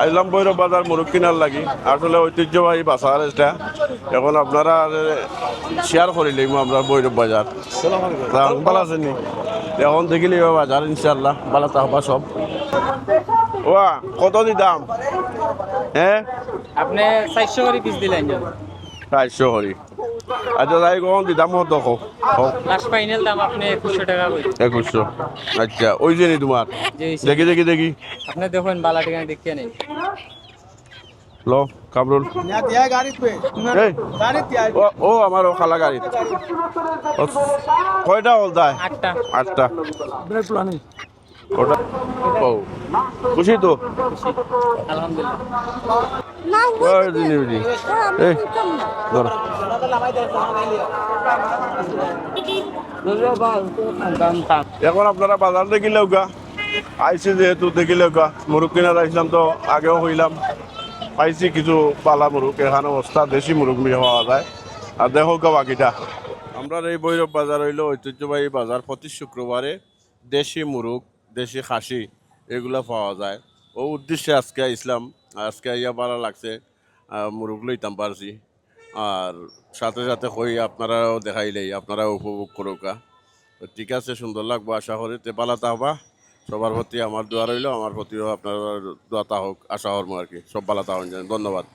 আইলাম বৈরব বাজার মুরগ কিনার লাগি। আসলে ঐতিহ্যবাহী বাসার এটা। এখন আপনারা শেয়ার করিলেই আমরা বৈরব বাজার। ভালো আছেন নি? এখন দেখিলি বাজার ইনশাল্লাহ ভালো থাকবা সব। ওয়া কত দি দাম? হ্যাঁ? আপনি চারশো করে পিস দিলেন। চারশো করি। আচ্ছা তাই কম দি দাম হতো লাস্ট ফাইনাল দাম আপনি একুশশো টাকা একুশশো। আচ্ছা ওই যে তোমার দেখি দেখি দেখি। আপনি দেখুন বালা দেখিয়ে নেই। লো কামরুল ও আমার ও খালা গাড়ি কয়টা হল দাই আটটা আটটা ও খুশি তো? আলহামদুলিল্লাহ। এখন আপনারা বাজার দেখিলেও গা আইসি যেহেতু দেখিলেও গা মুরগ কিনা যাইছিলাম তো আগেও হইলাম পাইছি কিছু পালা মুরগ এখানে অবস্থা দেশি মুরগ নিয়ে পাওয়া যায়। আর দেখো গা বাকিটা। আমরা এই বৈরব বাজার হইল ঐতিহ্যবাহী বাজার প্রতি শুক্রবারে দেশি মুরগ দেশি খাসি এগুলো পাওয়া যায়। ও উদ্দেশ্যে আজকে ইসলাম, আজকে ইয়া ভালো লাগছে মুরুগ লইতাম পারছি। আর সাথে সাথে হই আপনারাও দেখাইলেই আপনারা উপভোগ করুকা ঠিক আছে, সুন্দর লাগবো, আশা করি তে পালাতে হবা। সবার প্রতি আমার দোয়া রইল, আমার প্রতিও আপনার দোয়াতা হোক, আশা হর্ম আর কি, সব পালাতা হন ধন্যবাদ।